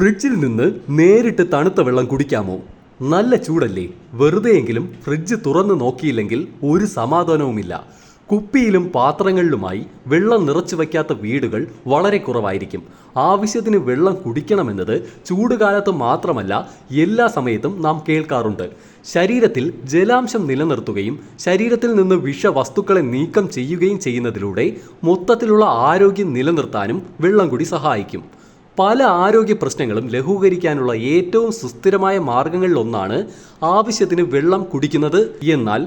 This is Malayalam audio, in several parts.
ഫ്രിഡ്ജിൽ നിന്ന് നേരിട്ട് തണുത്ത വെള്ളം കുടിക്കാമോ? നല്ല ചൂടല്ലേ. വെറുതെയെങ്കിലും ഫ്രിഡ്ജ് തുറന്ന് നോക്കിയില്ലെങ്കിൽ ഒരു സമാധാനവുമില്ല. കുപ്പിയിലും പാത്രങ്ങളിലുമായി വെള്ളം നിറച്ചു വയ്ക്കാത്ത വീടുകൾ വളരെ കുറവായിരിക്കും. ആവശ്യത്തിന് വെള്ളം കുടിക്കണമെന്നത് ചൂടുകാലത്ത് മാത്രമല്ല എല്ലാ സമയത്തും നാം കേൾക്കാറുണ്ട്. ശരീരത്തിൽ ജലാംശം നിലനിർത്തുകയും ശരീരത്തിൽ നിന്ന് വിഷവസ്തുക്കളെ നീക്കം ചെയ്യുകയും ചെയ്യുന്നതിലൂടെ മൊത്തത്തിലുള്ള ആരോഗ്യം നിലനിർത്താനും വെള്ളം കൂടി സഹായിക്കും. പല ആരോഗ്യ പ്രശ്നങ്ങളും ലഘൂകരിക്കാനുള്ള ഏറ്റവും സുസ്ഥിരമായ മാർഗങ്ങളിലൊന്നാണ് ആവശ്യത്തിന് വെള്ളം കുടിക്കുന്നത്. എന്നാൽ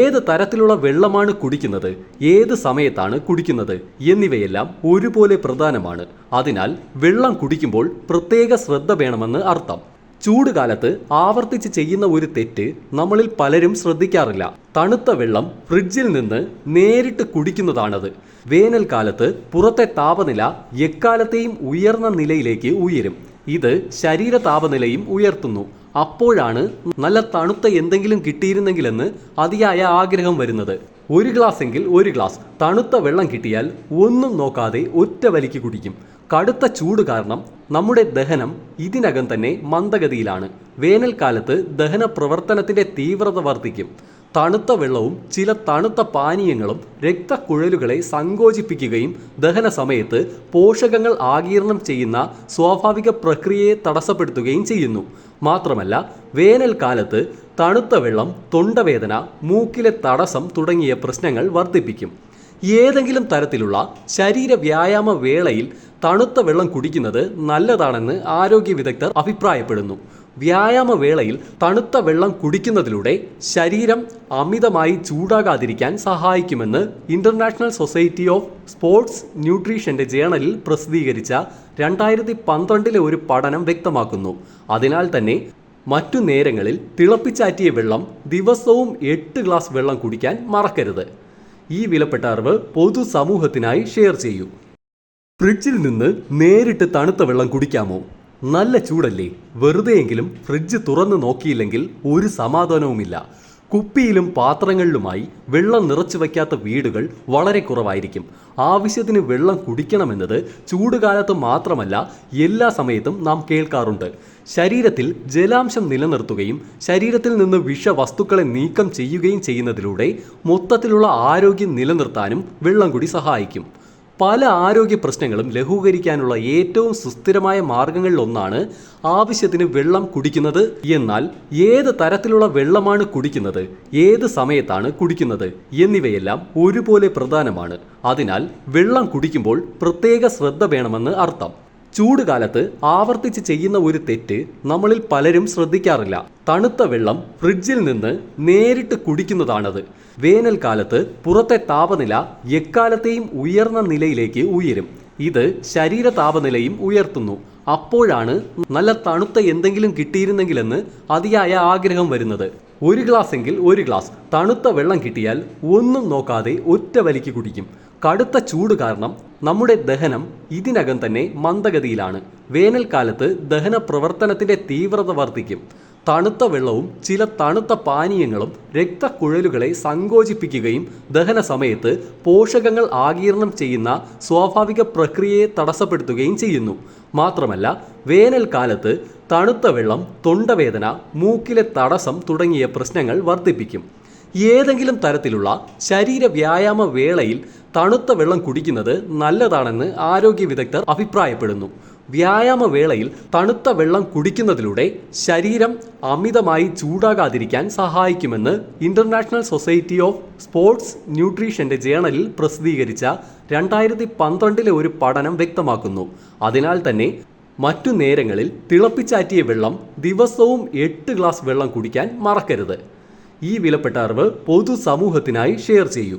ഏത് തരത്തിലുള്ള വെള്ളമാണ് കുടിക്കുന്നത് ഏത് സമയത്താണ് കുടിക്കുന്നത് എന്നിവയെല്ലാം ഒരുപോലെ പ്രധാനമാണ്. അതിനാൽ വെള്ളം കുടിക്കുമ്പോൾ പ്രത്യേക ശ്രദ്ധ വേണമെന്ന് അർത്ഥം. ചൂടുകാലത്ത് ആവർത്തിച്ച് ചെയ്യുന്ന ഒരു തെറ്റ് നമ്മളിൽ പലരും ശ്രദ്ധിക്കാറില്ല. തണുത്ത വെള്ളം ഫ്രിഡ്ജിൽ നിന്ന് നേരിട്ട് കുടിക്കുന്നതാണത്. വേനൽക്കാലത്ത് പുറത്തെ താപനില എക്കാലത്തെയും ഉയർന്ന നിലയിലേക്ക് ഉയരും. ഇത് ശരീര താപനിലയും ഉയർത്തുന്നു. അപ്പോഴാണ് നല്ല തണുത്ത എന്തെങ്കിലും കിട്ടിയിരുന്നെങ്കിലെന്ന് അതിയായ ആഗ്രഹം വരുന്നത്. ഒരു ഗ്ലാസ് എങ്കിൽ ഒരു ഗ്ലാസ് തണുത്ത വെള്ളം കിട്ടിയാൽ ഒന്നും നോക്കാതെ ഒറ്റ വലിക്ക് കുടിക്കും. കടുത്ത ചൂട് കാരണം നമ്മുടെ ദഹനം ഇതിനകം തന്നെ മന്ദഗതിയിലാണ്. വേനൽക്കാലത്ത് ദഹന പ്രവർത്തനത്തിന്റെ തീവ്രത വർദ്ധിക്കും. തണുത്ത വെള്ളവും ചില തണുത്ത പാനീയങ്ങളും രക്തക്കുഴലുകളെ സങ്കോചിപ്പിക്കുകയും ദഹന സമയത്ത് പോഷകങ്ങൾ ആഗിരണം ചെയ്യുന്ന സ്വാഭാവിക പ്രക്രിയയെ തടസ്സപ്പെടുത്തുകയും ചെയ്യുന്നു. മാത്രമല്ല വേനൽക്കാലത്ത് തണുത്ത വെള്ളം തൊണ്ടവേദന മൂക്കിലെ തടസ്സം തുടങ്ങിയ പ്രശ്നങ്ങൾ വർദ്ധിപ്പിക്കും. ഏതെങ്കിലും തരത്തിലുള്ള ശരീര വ്യായാമ വേളയിൽ തണുത്ത വെള്ളം കുടിക്കുന്നത് നല്ലതാണെന്ന് ആരോഗ്യ വിദഗ്ധർ അഭിപ്രായപ്പെടുന്നു. വ്യായാമ വേളയിൽ തണുത്ത വെള്ളം കുടിക്കുന്നതിലൂടെ ശരീരം അമിതമായി ചൂടാകാതിരിക്കാൻ സഹായിക്കുമെന്ന് ഇന്റർനാഷണൽ സൊസൈറ്റി ഓഫ് സ്പോർട്സ് ന്യൂട്രീഷന്റെ ജേണലിൽ പ്രസിദ്ധീകരിച്ച രണ്ടായിരത്തി പന്ത്രണ്ടിലെ ഒരു പഠനം വ്യക്തമാക്കുന്നു. അതിനാൽ തന്നെ മറ്റു നേരങ്ങളിൽ തിളപ്പിച്ചാറ്റിയ വെള്ളം ദിവസവും എട്ട് ഗ്ലാസ് വെള്ളം കുടിക്കാൻ മറക്കരുത്. ഈ വിലപ്പെട്ട അറിവ് പൊതുസമൂഹത്തിനായി ഷെയർ ചെയ്യൂ. ഫ്രിഡ്ജിൽ നിന്ന് നേരിട്ട് തണുത്ത വെള്ളം കുടിക്കാമോ? നല്ല ചൂടല്ലേ? വെറുതെയെങ്കിലും ഫ്രിഡ്ജ് തുറന്ന് നോക്കിയില്ലെങ്കിൽ ഒരു സമാധാനവുമില്ല. കുപ്പിയിലും പാത്രങ്ങളിലുമായി വെള്ളം നിറച്ചു വയ്ക്കാത്ത വീടുകൾ വളരെ കുറവായിരിക്കും. ആവശ്യത്തിന് വെള്ളം കുടിക്കണമെന്നത് ചൂടുകാലത്ത് മാത്രമല്ല എല്ലാ സമയത്തും നാം കേൾക്കാറുണ്ട്. ശരീരത്തിൽ ജലാംശം നിലനിർത്തുകയും ശരീരത്തിൽ നിന്ന് വിഷവസ്തുക്കളെ നീക്കം ചെയ്യുകയും ചെയ്യുന്നതിലൂടെ മൊത്തത്തിലുള്ള ആരോഗ്യം നിലനിർത്താനും വെള്ളം കൂടി സഹായിക്കും. പല ആരോഗ്യ പ്രശ്നങ്ങളും ലഘൂകരിക്കാനുള്ള ഏറ്റവും സുസ്ഥിരമായ മാർഗങ്ങളിലൊന്നാണ് ആവശ്യത്തിന് വെള്ളം കുടിക്കുന്നത്. എന്നാൽ ഏത് തരത്തിലുള്ള വെള്ളമാണ് കുടിക്കുന്നത് ഏത് സമയത്താണ് കുടിക്കുന്നത് എന്നിവയെല്ലാം ഒരുപോലെ പ്രധാനമാണ്. അതിനാൽ വെള്ളം കുടിക്കുമ്പോൾ പ്രത്യേക ശ്രദ്ധ വേണമെന്ന് അർത്ഥം. ചൂടുകാലത്ത് ആവർത്തിച്ച് ചെയ്യുന്ന ഒരു തെറ്റ് നമ്മളിൽ പലരും ശ്രദ്ധിക്കാറില്ല. തണുത്ത വെള്ളം ഫ്രിഡ്ജിൽ നിന്ന് നേരിട്ട് കുടിക്കുന്നതാണത്. വേനൽക്കാലത്ത് പുറത്തെ താപനില എക്കാലത്തെയും ഉയർന്ന നിലയിലേക്ക് ഉയരും. ഇത് ശരീര താപനിലയും ഉയർത്തുന്നു. അപ്പോഴാണ് നല്ല തണുത്ത എന്തെങ്കിലും കിട്ടിയിരുന്നെങ്കിലെന്ന് അതിയായ ആഗ്രഹം വരുന്നത്. ഒരു ഗ്ലാസ് എങ്കിൽ ഒരു ഗ്ലാസ് തണുത്ത വെള്ളം കിട്ടിയാൽ ഒന്നും നോക്കാതെ ഒറ്റ വലിക്ക് കുടിക്കും. കടുത്ത ചൂട് കാരണം നമ്മുടെ ദഹനം ഇതിനകം തന്നെ മന്ദഗതിയിലാണ്. വേനൽക്കാലത്ത് ദഹന പ്രവർത്തനത്തിന്റെ തീവ്രത വർദ്ധിക്കും. തണുത്ത വെള്ളവും ചില തണുത്ത പാനീയങ്ങളും രക്തക്കുഴലുകളെ സങ്കോചിപ്പിക്കുകയും ദഹന സമയത്ത് പോഷകങ്ങൾ ആഗീരണം ചെയ്യുന്ന സ്വാഭാവിക പ്രക്രിയയെ തടസ്സപ്പെടുത്തുകയും ചെയ്യുന്നു. മാത്രമല്ല വേനൽക്കാലത്ത് തണുത്ത വെള്ളം തൊണ്ടവേദന മൂക്കിലെ തടസ്സം തുടങ്ങിയ പ്രശ്നങ്ങൾ വർദ്ധിപ്പിക്കും. ഏതെങ്കിലും തരത്തിലുള്ള ശരീര വ്യായാമ വേളയിൽ തണുത്ത വെള്ളം കുടിക്കുന്നത് നല്ലതാണെന്ന് ആരോഗ്യ വിദഗ്ധർ അഭിപ്രായപ്പെടുന്നു. വ്യായാമ വേളയിൽ തണുത്ത വെള്ളം കുടിക്കുന്നതിലൂടെ ശരീരം അമിതമായി ചൂടാകാതിരിക്കാൻ സഹായിക്കുമെന്ന് ഇന്റർനാഷണൽ സൊസൈറ്റി ഓഫ് സ്പോർട്സ് ന്യൂട്രീഷന്റെ ജേണലിൽ പ്രസിദ്ധീകരിച്ച രണ്ടായിരത്തി പന്ത്രണ്ടിലെ ഒരു പഠനം വ്യക്തമാക്കുന്നു. അതിനാൽ തന്നെ മറ്റു നേരങ്ങളിൽ തിളപ്പിച്ചാറ്റിയ വെള്ളം ദിവസവും എട്ട് ഗ്ലാസ് വെള്ളം കുടിക്കാൻ മറക്കരുത്. ഈ വിലപ്പെട്ട അറിവ് പൊതുസമൂഹത്തിനായി ഷെയർ ചെയ്യൂ.